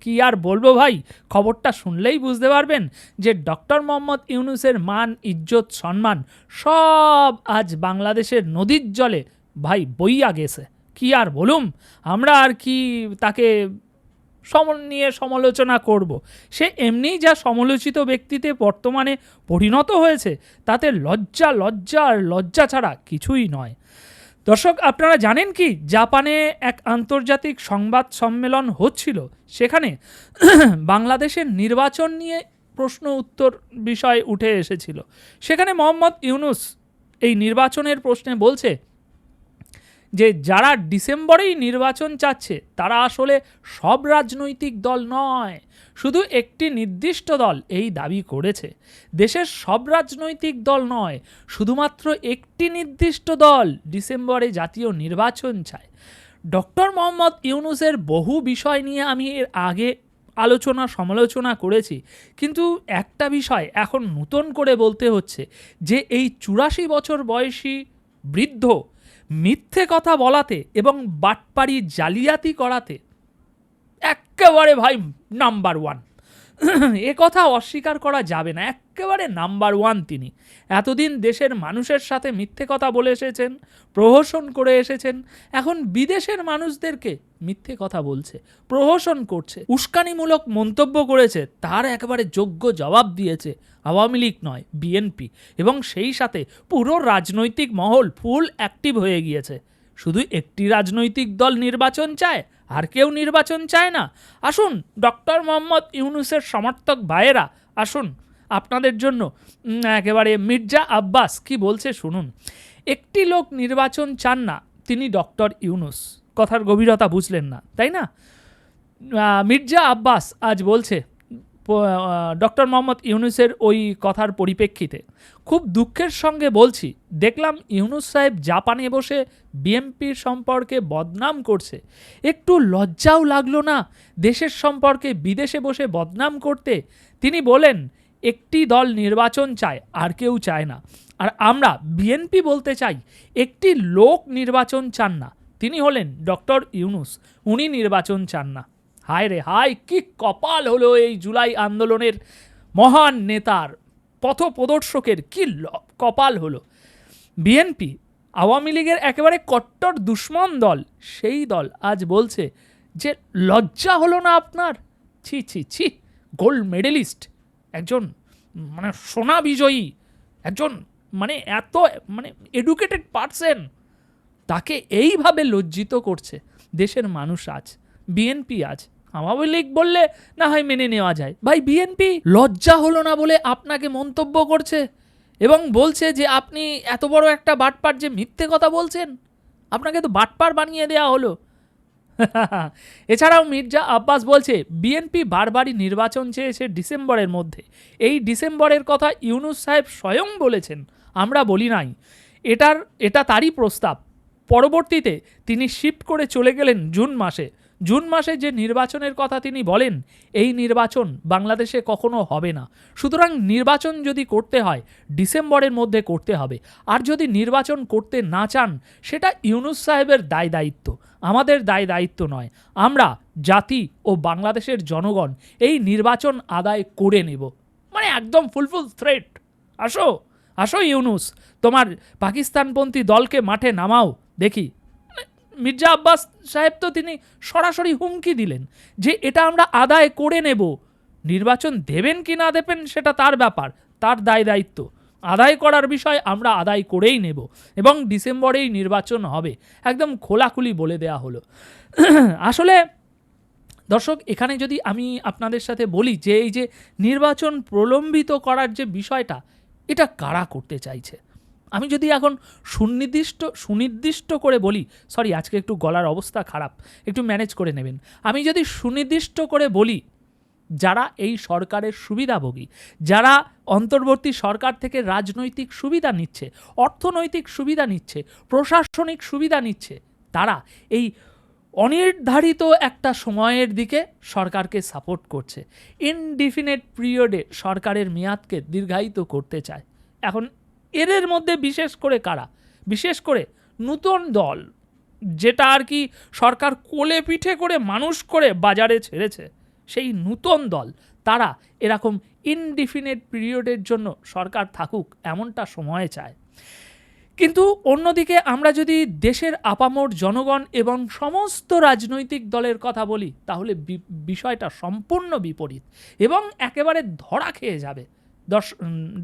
কি আর বলব ভাই? খবরটা শুনলেই বুঝতে পারবেন যে ডক্টর মোহাম্মদ ইউনুসের মান, ইজ্জত, সম্মান সব আজ বাংলাদেশের নদীর জলে ভাই বইয়া গেছে। কি আর বলুম? আমরা আর কি তাকে সম নিয়ে সমালোচনা করব? সে এমনিই যা সমালোচিত ব্যক্তিতে বর্তমানে পরিণত হয়েছে, তাতে লজ্জা লজ্জা আর লজ্জা ছাড়া কিছুই নয়। দর্শক, আপনারা জানেন কি, জাপানে এক আন্তর্জাতিক সংবাদ সম্মেলন হচ্ছিল। সেখানে বাংলাদেশের নির্বাচন নিয়ে প্রশ্ন উত্তর বিষয় উঠে এসেছিল। সেখানে মোহাম্মদ ইউনুস এই নির্বাচনের প্রশ্নে বলছে যে যারা ডিসেম্বরেই নির্বাচন চাচ্ছে, তারা আসলে সব রাজনৈতিক দল নয়, শুধু একটি নির্দিষ্ট দল এই দাবি করেছে। দেশের সব রাজনৈতিক দল নয়, শুধুমাত্র একটি নির্দিষ্ট দল ডিসেম্বরে জাতীয় নির্বাচন চায়। ডক্টর মোহাম্মদ ইউনুসের বহু বিষয় নিয়ে আমি এর আগে আলোচনা, সমালোচনা করেছি, কিন্তু একটা বিষয় এখন নতুন করে বলতে হচ্ছে যে, এই চুরাশি বছর বয়সী বৃদ্ধ মিথ্যে কথা বলাতে এবং বাটপাড়ি জালিয়াতি করাতে একেবারে ভাই নাম্বার ওয়ান এ কথা অস্বীকার করা যাবে না। একেবারে নাম্বার ওয়ান তিনি। এতদিন দেশের মানুষের সাথে মিথ্যে কথা বলে এসেছেন, প্রহসন করে এসেছেন। এখন বিদেশের মানুষদেরকে মিথ্যে কথা বলছে, প্রহসন করছে, উস্কানিমূলক মন্তব্য করেছে, তার একেবারে যোগ্য জবাব দিয়েছে আওয়ামী লীগ নয়, বিএনপি। এবং সেই সাথে পুরো রাজনৈতিক মহল ফুল অ্যাক্টিভ হয়ে গিয়েছে। শুধু একটি রাজনৈতিক দল নির্বাচন চায় আর কেউ নির্বাচন চায় না। আসুন, ডক্টর মোহাম্মদ ইউনুসের সমর্থক ভাইয়েরা, আসুন। আপনাদের জন্য একেবারে মির্জা আব্বাস, কি বলছে শুনুন। একটি লোক নির্বাচন চান না, তিনি ডক্টর ইউনুস। কথার গভীরতা বুঝলেন না, তাই না? মির্জা আব্বাস আজ বলছে ডক্টর মোহাম্মদ ইউনুসের ওই কথার পরিপ্রেক্ষিতে। খুব দুঃখের সঙ্গে বলছি, দেখলাম ইউনুস সাহেব জাপানে বসে বিএমপির সম্পর্কে বদনাম করছে। একটু লজ্জাও লাগল না দেশের সম্পর্কে বিদেশে বসে বদনাম করতে। তিনি বলেন, একটি দল নির্বাচন চায়, আর কেউ চায় না। আর আমরা বিএনপি বলতে চাই, একটি লোক নির্বাচন চান না। তিনি হলেন ডক্টর ইউনুস, উনি নির্বাচন চান না। হায় রে হায়, কি কপাল হলো এই জুলাই আন্দোলনের মহান নেতার, পথপ্রদর্শকের, কি ল- কপাল হলো। বিএনপি, আওয়ামী লীগের একেবারে কট্টর দুশ্মন দল, সেই দল আজ বলছে যে লজ্জা হলো না আপনার। ছি ছি ছি, গোল্ড মেডেলিস্ট, একজন মানে সোনা বিজয়ী, একজন মানে এত মানে এডুকেটেড পার্সন, তাকে এইভাবে লজ্জিত করছে দেশের মানুষ আজ, বিএনপি আজ। আওয়ামী লীগ বললে না হয় মেনে নেওয়া যায়। ভাই, বিএনপি লজ্জা হলো না বলে আপনাকে মন্তব্য করছে? এবং বলছে যে আপনি এত বড় একটা বাটপার যে মিথ্যে কথা বলছেন? আপনাকে তো বাটপার বানিয়ে দেওয়া হলো। এছাড়াও মির্জা আব্বাস বলছে, বিএনপি বারবারই নির্বাচন চেয়েছে ডিসেম্বরের মধ্যে। এই ডিসেম্বরের কথা ইউনুস সাহেব স্বয়ং বলেছেন, আমরা বলি নাই। এটার, এটা তারই প্রস্তাব। পরবর্তীতে তিনি শিফট করে চলে গেলেন জুন মাসে। জুন মাসে যে নির্বাচনের কথা তিনি বলেন, এই নির্বাচন বাংলাদেশে কখনো হবে না। সুতরাং নির্বাচন যদি করতে হয়, ডিসেম্বরের মধ্যে করতে হবে। আর যদি নির্বাচন করতে না চান, সেটা ইউনুস সাহেবের দায় দায়িত্ব। আমাদের দায় দায়িত্ব নয়। আমরা জাতি ও বাংলাদেশের জনগণ, এই নির্বাচন আদায় করে নেব। মানে একদম ফুলফুল থ্রেট আসো আসো ইউনুস, তোমার পাকিস্তানপন্থী দলকে মাঠে নামাও। দেখি মির্জা আব্বাস সাহেব তো তিনি সরাসরি হুমকি দিলেন যে এটা আমরা আদায় করে নেব। নির্বাচন দেবেন কি না দেবেন সেটা তার ব্যাপার, তার দায় দায়িত্ব। আদায় করার বিষয় আমরা আদায় করেই নেব এবং ডিসেম্বরেই নির্বাচন হবে, একদম খোলাখুলি বলে দেয়া হলো। আসলে দর্শক, এখানে যদি আমি আপনাদের সাথে বলি যে এই যে নির্বাচন প্রলম্বিত করার যে বিষয়টা, এটা কারা করতে চাইছে? আমি যদি এখন সুনির্দিষ্ট সুনির্দিষ্ট করে বলি সরি আজকে একটু গলার অবস্থা খারাপ, একটু ম্যানেজ করে নেবেন। আমি যদি সুনির্দিষ্ট করে বলি, যারা এই সরকারের সুবিধাভোগী, যারা অন্তর্বর্তী সরকার থেকে রাজনৈতিক সুবিধা নিচ্ছে, অর্থনৈতিক সুবিধা নিচ্ছে, প্রশাসনিক সুবিধা নিচ্ছে, তারা এই অনির্ধারিত একটা সময়ের দিকে সরকারকে সাপোর্ট করছে। ইনডিফিনিট পিরিয়ডে সরকারের মেয়াদকে দীর্ঘায়িত করতে চায়। এখন এদের মধ্যে বিশেষ করে কারা? বিশেষ করে নূতন দল, যেটা আর কি সরকার কোলে পিঠে করে মানুষ করে বাজারে ছেড়েছে, সেই নূতন দল, তারা এরকম ইনডিফিনিট পিরিয়ডের জন্য সরকার থাকুক, এমনটা সময়ে চায়। কিন্তু অন্যদিকে আমরা যদি দেশের আপামর জনগণ এবং সমস্ত রাজনৈতিক দলের কথা বলি, তাহলে বিষয়টা সম্পূর্ণ বিপরীত এবং একেবারে ধরা খেয়ে যাবে।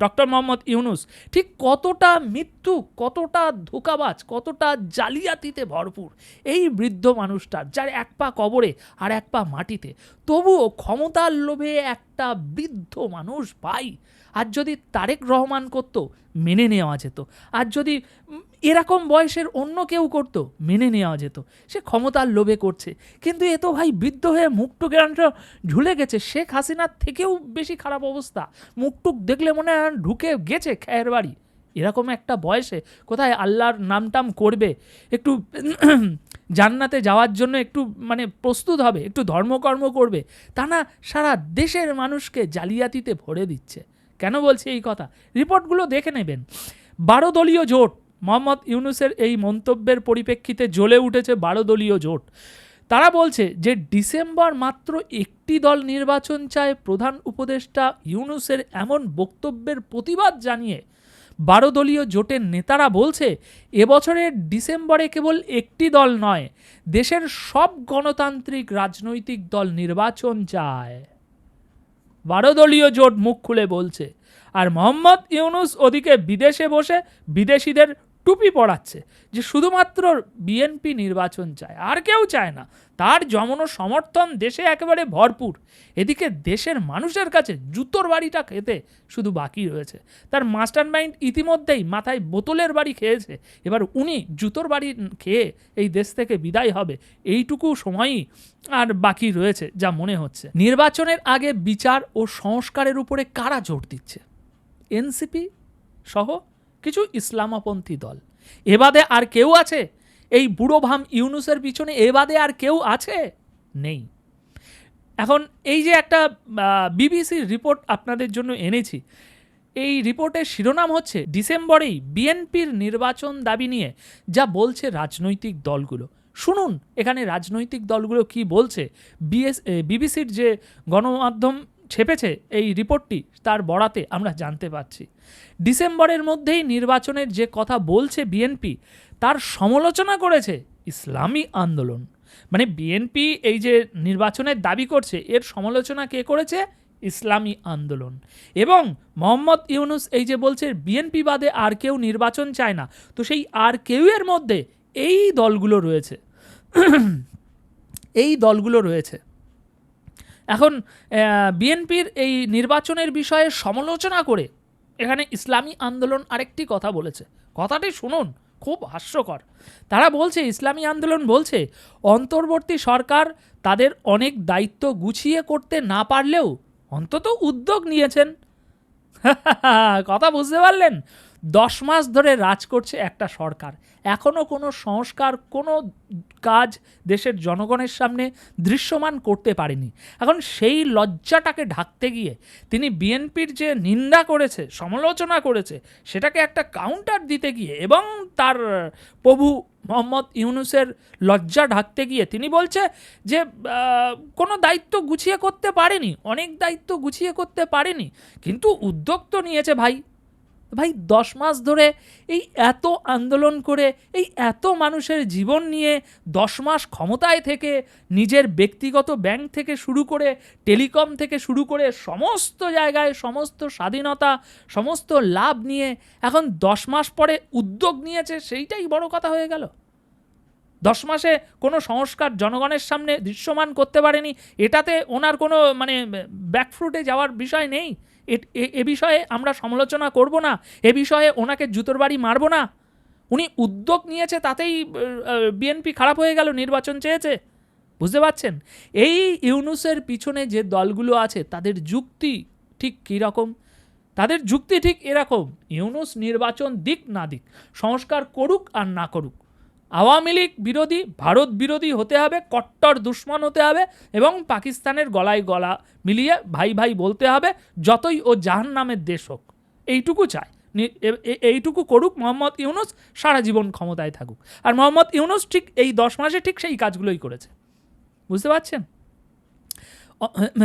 ডক্টর মোহাম্মদ ইউনুস, ঠিক কতটা মৃত্যু, কতটা ধোকাবাজ, কতটা জালিয়াতিতে ভরপুর এই বৃদ্ধ মানুষটার যার এক পা কবরে আর এক পা মাটিতে। তবুও ক্ষমতার লোভে একটা বৃদ্ধ মানুষ পাই আর যদি তারেক রহমান করতো, মেনে নেওয়া যেত। আর যদি এরকম বয়সের অন্য কেউ করতো, মেনে নেওয়া যেত। সে ক্ষমতার লোভে করছে। কিন্তু এ তো ভাই বৃদ্ধ হয়ে মুখটুক এরকম ঝুলে গেছে। শেখ হাসিনার থেকেও বেশি খারাপ অবস্থা। মুখটুক দেখলে মনে হয় ঢুকে গেছে খেয়ের বাড়ি। এরকম একটা বয়সে কোথায় আল্লাহর নামটাম করবে? একটু জান্নাতে যাওয়ার জন্য একটু মানে প্রস্তুত হবে, একটু ধর্মকর্ম করবে। তা না, সারা দেশের মানুষকে জালিয়াতিতে ভরে দিচ্ছে। কেন বলছি এই কথা? রিপোর্টগুলো দেখে নেবেন। বারো দলীয় জোট মোহাম্মদ ইউনুসের এই মন্তব্যের পরিপ্রেক্ষিতে জ্বলে উঠেছে বারো দলীয় জোট। তারা বলছে যে ডিসেম্বর মাত্র একটি দল নির্বাচন চায়, প্রধান উপদেষ্টা ইউনুসের এমন বক্তব্যের প্রতিবাদ জানিয়ে বারো দলীয় জোটের নেতারা বলছে, এবছরের ডিসেম্বরে কেবল একটি দল নয়, দেশের সব গণতান্ত্রিক রাজনৈতিক দল নির্বাচন চায়। বারো দলীয় জোট মুখ খুলে বলছে, আর মোহাম্মদ ইউনুস ওদিকে বিদেশে বসে বিদেশিদের টুপি পড়াচ্ছে যে শুধুমাত্র বিএনপি নির্বাচন চায়। আর কেউ চায় না। তার জমন সমর্থন দেশে একেবারে ভরপুর। এদিকে দেশের মানুষের কাছে জুতোর বাড়িটা খেতে শুধু বাকি রয়েছে। তার মাস্টার মাইন্ড ইতিমধ্যেই মাথায় বোতলের বাড়ি খেয়েছে। এবার উনি জুতোর বাড়ি খেয়ে এই দেশ থেকে বিদায় হবে। এইটুকু সময়ই আর বাকি রয়েছে যা মনে হচ্ছে। নির্বাচনের আগে বিচার ও সংস্কারের উপরে কারা জোর দিচ্ছে? এনসিপি সহ কিছু ইসলামপন্থী দল। এবাদে আর কেউ আছে? এই বুড়ো ভাম ইউনুসের পিছনে এবাদে আর কেউ আছে? নেই। এখন এই যে একটা বিবিসির রিপোর্ট আপনাদের জন্য এনেছি। এই রিপোর্টের শিরোনাম হচ্ছে ডিসেম্বরেই বিএনপির নির্বাচন দাবি নিয়ে যা বলছে রাজনৈতিক দলগুলো। শুনুন, এখানে রাজনৈতিক দলগুলো কি বলছে? বিএস বিবিসির যে গণমাধ্যম ছেপেছে এই রিপোর্টটি তার বরাতে আমরা জানতে পারছি। ডিসেম্বরের মধ্যেই নির্বাচনের যে কথা বলছে বিএনপি, তার সমালোচনা করেছে ইসলামী আন্দোলন। মানে বিএনপি এই যে নির্বাচনের দাবি করছে, এর সমালোচনা কে করেছে? ইসলামী আন্দোলন। এবং মোহাম্মদ ইউনুস এই যে বলছে, বিএনপি বাদে আর কেউ নির্বাচন চায় না, তো সেই আর কেউ এর মধ্যে এই দলগুলো রয়েছে। এই দলগুলো রয়েছে। এখন বিএনপির এই নির্বাচনের বিষয়ে সমালোচনা করে এখানে ইসলামী আন্দোলন আরেকটি কথা বলেছে। কথাটি শুনুন, খুব হাস্যকর। তারা বলছে, ইসলামী আন্দোলন বলছে, অন্তর্বর্তী সরকার তাদের অনেক দায়িত্ব গুছিয়ে করতে না পারলেও অন্তত উদ্যোগ নিয়েছেন। কথা বুঝতে পারলেন? দশ মাস ধরে রাজ করছে একটা সরকার। এখনও কোনো সংস্কার, কোনো কাজ দেশের জনগণের সামনে দৃশ্যমান করতে পারেনি। এখন সেই লজ্জাটাকে ঢাকতে গিয়ে তিনি বিএনপির যে নিন্দা করেছে, সমালোচনা করেছে, সেটাকে একটা কাউন্টার দিতে গিয়ে এবং তার প্রভু মোহাম্মদ ইউনুসের লজ্জা ঢাকতে গিয়ে তিনি বলছে যে কোনো দায়িত্ব গুছিয়ে করতে পারেনি, অনেক দায়িত্ব গুছিয়ে করতে পারেনি, কিন্তু উদ্যোগ তো নিয়েছে ভাই। ভাই, দশ মাস ধরে এই এত আন্দোলন করে, এই এত মানুষের জীবন নিয়ে দশ মাস ক্ষমতায় থেকে, নিজের ব্যক্তিগত ব্যাংক থেকে শুরু করে, টেলিকম থেকে শুরু করে সমস্ত জায়গায় সমস্ত স্বাধীনতা, সমস্ত লাভ নিয়ে এখন দশ মাস পরে উদ্যোগ নিয়েছে, সেইটাই বড় কথা হয়ে গেল। দশ মাসে কোনো সংস্কার জনগণের সামনে দৃশ্যমান করতে পারেনি, এটাতে ওনার কোনো মানে ব্যাকফ্রুটে যাওয়ার বিষয় নেই। এ- বিষয়ে আমরা সমালোচনা করব না, এ বিষয়ে ওনাকে জুতোর বাড়ি মারব না। উনি উদ্যোগ নিয়েছে তাতেই বিএনপি খারাপ হয়ে গেল, নির্বাচন চেয়েছে। বুঝতে পারছেন? এই ইউনুসের পিছনে যে দলগুলো আছে, তাদের যুক্তি ঠিক কীরকম তাদের যুক্তি ঠিক এরকম ইউনুস নির্বাচন দিক না দিক, সংস্কার করুক আর না করুক। আওয়ামী লীগ বিরোধী, ভারত বিরোধী হতে হবে, কট্টর দুশ্মন হতে হবে এবং পাকিস্তানের গলায় গলা মিলিয়ে ভাই ভাই বলতে হবে, যতই ও জাহান নামের দেশ হোক। এইটুকু চায় এইটুকু করুক মোহাম্মদ ইউনুস, সারা জীবন ক্ষমতায় থাকুক। আর মোহাম্মদ ইউনুস ঠিক এই দশ মাসে ঠিক সেই কাজগুলোই করেছে। বুঝতে পারছেন?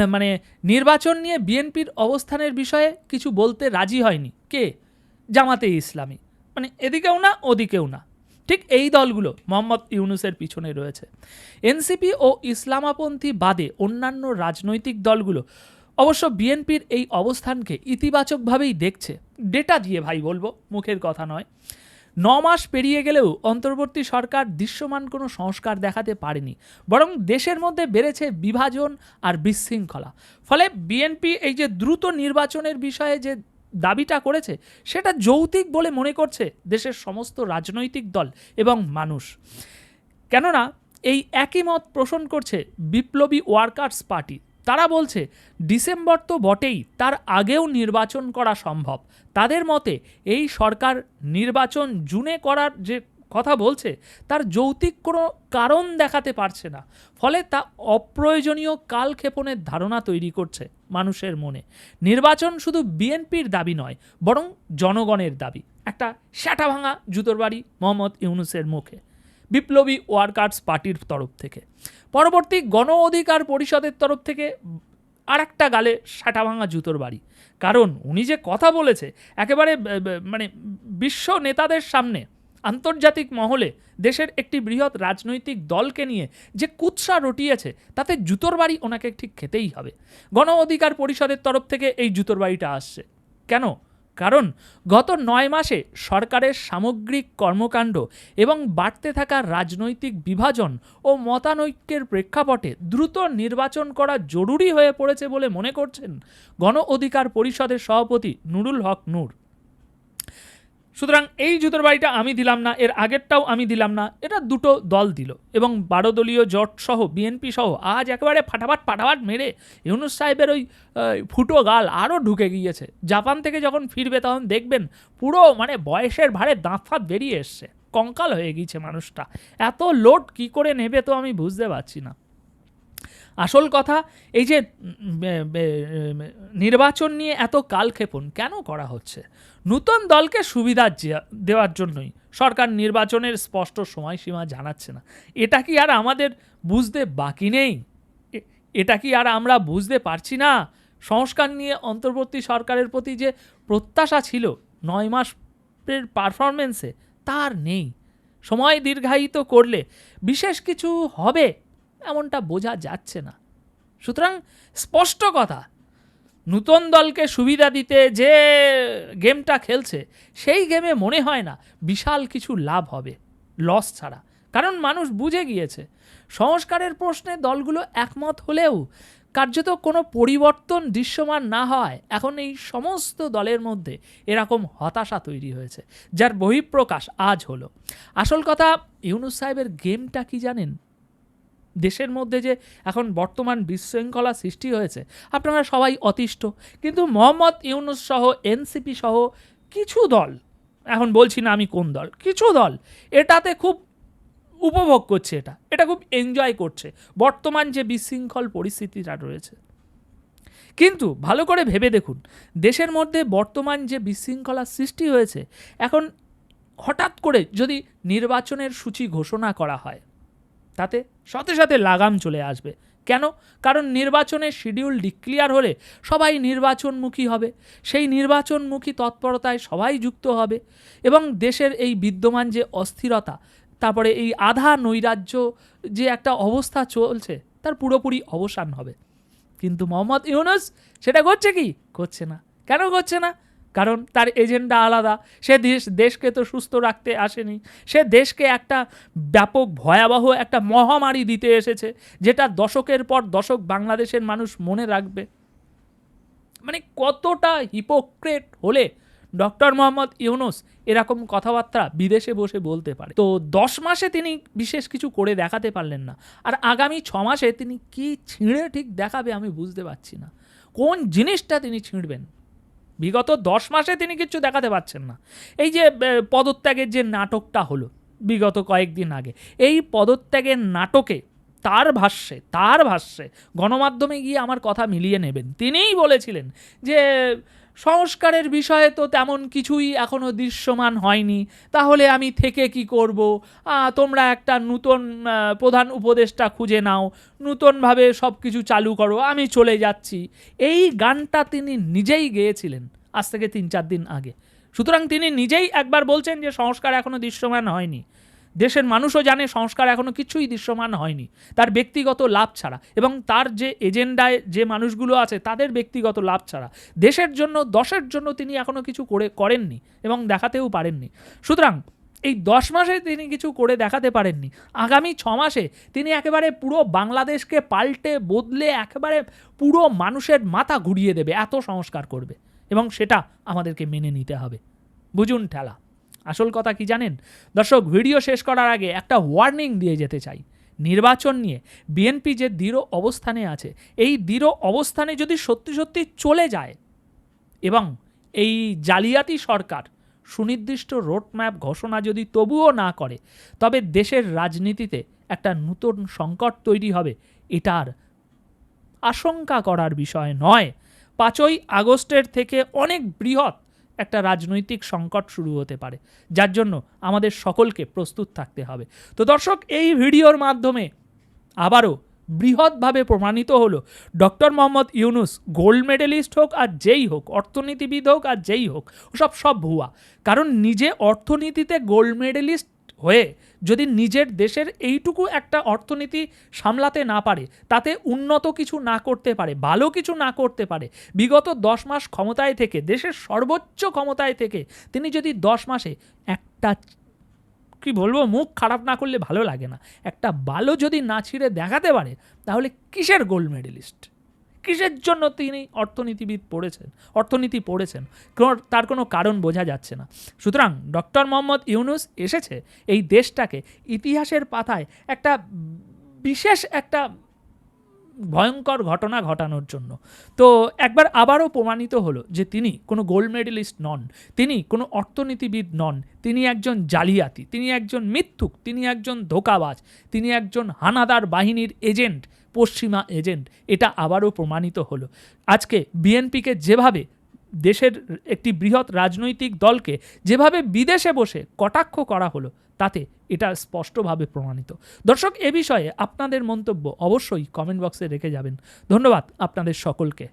মানে নির্বাচন নিয়ে বিএনপির অবস্থানের বিষয়ে কিছু বলতে রাজি হয়নি। কে? জামাতে ইসলামী। মানে এদিকেও না, ওদিকেও না। ঠিক এই দলগুলো মোহাম্মদ ইউনুসের পিছনে রয়েছে। এনসিপি ও ইসলামাপন্থী বাদে অন্যান্য রাজনৈতিক দলগুলো অবশ্য বিএনপির এই অবস্থানকে ইতিবাচকভাবেই দেখছে। ডেটা দিয়ে ভাই বলব, মুখের কথা নয়। ন মাস পেরিয়ে গেলেও অন্তর্বর্তী সরকার দৃশ্যমান কোনো সংস্কার দেখাতে পারেনি, বরং দেশের মধ্যে বেড়েছে বিভাজন আর বিশৃঙ্খলা। ফলে বিএনপি এই যে দ্রুত নির্বাচনের বিষয়ে যে দাবিটা করেছে, সেটা যৌতিক বলে মনে করছে দেশের সমস্ত রাজনৈতিক দল এবং মানুষ। কেননা এই একই মত পোষণ করছে বিপ্লবী ওয়ার্কার্স পার্টি। তারা বলছে, ডিসেম্বর তো বটেই, তার আগেও নির্বাচন করা সম্ভব। তাদের মতে এই সরকার নির্বাচন জুনে করার যে কথা বলছে, তার যৌক্তিক কোনো কারণ দেখাতে পারছে না। ফলে তা অপ্রয়োজনীয় কালক্ষেপণের ধারণা তৈরি করছে মানুষের মনে। নির্বাচন শুধু বিএনপির দাবি নয়, বরং জনগণের দাবি। একটা শ্যাটা ভাঙা জুতোর বাড়ি মোহাম্মদ ইউনুসের মুখে। বিপ্লবী ওয়ার্কার্স পার্টির তরফ থেকে। পরবর্তী গণ অধিকার পরিষদের তরফ থেকে আর একটা গালে সাটা ভাঙা জুতোর বাড়ি। কারণ উনি যে কথা বলেছে, একেবারে মানে বিশ্ব নেতাদের সামনে আন্তর্জাতিক মহলে দেশের একটি বৃহৎ রাজনৈতিক দলকে নিয়ে যে কুৎসা রটিয়েছে, তাতে জুতোর বাড়ি ওনাকে ঠিক খেতেই হবে। গণ অধিকার পরিষদের তরফ থেকে এই জুতোর বাড়িটা আসছে। কেন? কারণ গত নয় মাসে সরকারের সামগ্রিক কর্মকাণ্ড এবং বাড়তে থাকা রাজনৈতিক বিভাজন ও মতানৈক্যের প্রেক্ষাপটে দ্রুত নির্বাচন করা জরুরি হয়ে পড়েছে বলে মনে করছেন গণ অধিকার পরিষদের সভাপতি নুরুল হক নূর। সুতরাং এই জুতোর বাড়িটা আমি দিলাম না, এর আগেরটাও আমি দিলাম না, এটা দুটো দল দিল এবং বারো দলীয় জোট সহ, বিএনপি সহ, আজ একেবারে ফাটাফাট ফাটাফাট মেরে ইউনুস সাহেবের ওই ফুটো গাল আরও ঢুকে গিয়েছে। জাপান থেকে যখন ফিরবে তখন দেখবেন পুরো মানে বয়সের ভারে দাঁত ফাঁত বেরিয়ে এসছে, কঙ্কাল হয়ে গিয়েছে মানুষটা। এত লোড কি করে নেবে তো আমি বুঝতে পারছি না। আসল কথা, এই যে নির্বাচন নিয়ে এত কালক্ষেপণ কেন করা হচ্ছে? নূতন দলকে সুবিধা দেওয়ার জন্যই সরকার নির্বাচনের স্পষ্ট সময়সীমা জানাচ্ছে না। এটা কি আর আমাদের বুঝতে বাকি নেই? এটা কি আর আমরা বুঝতে পারছি না? সংস্কার নিয়ে অন্তর্বর্তী সরকারের প্রতি যে প্রত্যাশা ছিল নয় মাসের পারফরমেন্সে তার নেই। সময় দীর্ঘায়িত করলে বিশেষ কিছু হবে? এমনটা বোঝা যাচ্ছে না। সুতরাং স্পষ্ট কথা, নূতন দলকে সুবিধা দিতে যে গেমটা খেলছে, সেই গেমে মনে হয় না বিশাল কিছু লাভ হবে লস ছাড়া। কারণ মানুষ বুঝে গিয়েছে, সংস্কারের প্রশ্নে দলগুলো একমত হলেও কার্যত কোনো পরিবর্তন দৃশ্যমান না হয়। এখন এই সমস্ত দলের মধ্যে এরকম হতাশা তৈরি হয়েছে, যার বহিঃপ্রকাশ আজ হলো। আসল কথা, ইউনুস সাহেবের গেমটা কি জানেন? দেশের মধ্যে যে এখন বর্তমান বিশৃঙ্খলা সৃষ্টি হয়েছে, আপনারা সবাই অতিষ্ঠ। কিন্তু মোহাম্মদ ইউনুস সহ, এনসিপি সহ কিছু দল, এখন বলছি না আমি কোন দল, কিছু দল এটাতে খুব উপভোগ করছে এটা এটা খুব এনজয় করছে, বর্তমান যে বিশৃঙ্খল পরিস্থিতিটা রয়েছে। কিন্তু ভালো করে ভেবে দেখুন, দেশের মধ্যে বর্তমান যে বিশৃঙ্খলা সৃষ্টি হয়েছে, এখন হঠাৎ করে যদি নির্বাচনের সূচি ঘোষণা করা হয় তাতে সাথে সাথে লাগাম চলে আসবে। কেন? কারণ নির্বাচনের শিডিউল ডিক্লিয়ার হলে সবাই নির্বাচনমুখী হবে। সেই নির্বাচনমুখী তৎপরতায় সবাই যুক্ত হবে এবং দেশের এই বিদ্যমান যে অস্থিরতা, তারপরে এই আধা নৈরাজ্য যে একটা অবস্থা চলছে, তার পুরোপুরি অবসান হবে। কিন্তু মোহাম্মদ ইউনুস সেটা করছে কি? করছে না। কেন করছে না? কারণ তার এজেন্ডা আলাদা। সে দেশ দেশকে তো সুস্থ রাখতে আসেনি। সে দেশকে একটা ব্যাপক ভয়াবহ একটা মহামারী দিতে এসেছে, যেটা দশকের পর দশক বাংলাদেশের মানুষ মনে রাখবে। মানে কতটা হিপোক্রেট হলে ডক্টর মোহাম্মদ ইউনুস এরকম কথাবার্তা বিদেশে বসে বলতে পারে। তো দশ মাসে তিনি বিশেষ কিছু করে দেখাতে পারলেন না। আর আগামী ছ মাসে তিনি কি ছিঁড়ে ঠিক দেখাবে আমি বুঝতে পারছি না। কোন জিনিসটা তিনি ছিঁড়বেন? বিগত দশ মাসে তিনি কিছু দেখাতে পারছেন না। এই যে পদত্যাগের যে নাটকটা হলো বিগত কয়েকদিন আগে, এই পদত্যাগের নাটকে তার ভাষ্যে তার ভাষ্যে গণমাধ্যমে গিয়ে আমার কথা মিলিয়ে নেবেন। তিনিই বলেছিলেন যে সংস্কারের বিষয়ে তো তেমন কিছুই এখনও দৃশ্যমান হয়নি। তাহলে আমি থেকে কি করব? তোমরা একটা নূতন প্রধান উপদেষ্টা খুঁজে নাও। নূতনভাবে সব কিছু চালু করো। আমি চলে যাচ্ছি। এই গানটা তিনি নিজেই গেয়েছিলেন আজ থেকে তিন চার দিন আগে। সুতরাং তিনি নিজেই একবার বলছেন যে সংস্কার এখনও দৃশ্যমান হয়নি। দেশের মানুষও জানে সংস্কার এখনও কিছুই দৃশ্যমান হয়নি। তার ব্যক্তিগত লাভ ছাড়া এবং তার যে এজেন্ডায় যে মানুষগুলো আছে, তাদের ব্যক্তিগত লাভ ছাড়া। দেশের জন্য, দশের জন্য তিনি এখনও কিছু করে, করেননি এবং দেখাতেও পারেননি। সুতরাং এই দশ মাসে তিনি কিছু করে দেখাতে পারেননি। আগামী ছ মাসে তিনি একেবারে পুরো বাংলাদেশকে পাল্টে বদলে একেবারে পুরো মানুষের মাথা ঘুরিয়ে দেবে, এত সংস্কার করবে এবং সেটা আমাদেরকে মেনে নিতে হবে। বুঝুন ঠেলা। আসল কথা কি জানেন? দর্শক, ভিডিও শেষ করার আগে একটা ওয়ার্নিং দিয়ে যেতে চাই। নির্বাচন নিয়ে বিএনপি যে দৃঢ় অবস্থানে আছে, এই দৃঢ় অবস্থানে যদি সত্যি সত্যি চলে যায় এবং এই জালিয়াতি সরকার সুনির্দিষ্ট রোডম্যাপ ঘোষণা যদি তবুও না করে, তবে দেশের রাজনীতিতে একটা নূতন সংকট তৈরি হবে এটার আশঙ্কা করার বিষয় নয়। পাঁচই আগস্টের থেকে অনেক বৃহৎ একটা রাজনৈতিক সংকট শুরু হতে পারে, যার জন্য আমাদের সকলকে প্রস্তুত থাকতে হবে। তো দর্শক, এই ভিডিওর মাধ্যমে আবারও বৃহৎভাবে প্রমাণিত হলো, doctor Muhammad Yunus gold medalist হোক আর যেই হোক, অর্থনীতিবিদ হোক আর যেই হোক, ওসব সব ভুয়া। কারণ নিজে অর্থনীতিতে গোল্ড মেডেলিস্ট হয়ে যদি নিজের দেশের এইটুকু একটা অর্থনীতি সামলাতে না পারে, তাতে উন্নত কিছু না করতে পারে, ভালো কিছু না করতে পারে, বিগত দশ মাস ক্ষমতায় থেকে, দেশের সর্বোচ্চ ক্ষমতায় থেকে তিনি যদি দশ মাসে একটা কি বলব, মুখ খারাপ না করলে ভালো লাগে না, একটা ভালো যদি না ছিঁড়ে দেখাতে পারে, তাহলে কিসের গোল্ড মেডেলিস্ট কিসের জন্য তিনি অর্থনীতিবিদ পড়েছেন? অর্থনীতি পড়েছেন। তার কোনো কারণ বোঝা যাচ্ছে না। সুতরাং ডক্টর মোহাম্মদ ইউনুস এসেছে এই দেশটাকে ইতিহাসের পাতায় একটা বিশেষ একটা ভয়ঙ্কর ঘটনা ঘটানোর জন্য। তো একবার আবারও প্রমাণিত হলো যে তিনি কোনো গোল্ড মেডেলিস্ট নন। তিনি কোনো অর্থনীতিবিদ নন। তিনি একজন জালিয়াতি, তিনি একজন মিথ্যুক, তিনি একজন ধোকাবাজ, তিনি একজন হানাদার বাহিনীর এজেন্ট পশ্চিমা এজেন্ট। এটা আবারও প্রমাণিত হলো। আজকে বিএনপিকে যেভাবে দেশের একটি বৃহৎ রাজনৈতিক দলকে যেভাবে বিদেশে বসে কটাক্ষ করা হলো, তাতে এটা স্পষ্টভাবে প্রমাণিত। দর্শক, এ বিষয়ে আপনাদের মন্তব্য অবশ্যই কমেন্ট বক্সে রেখে যাবেন। ধন্যবাদ আপনাদের সকলকে।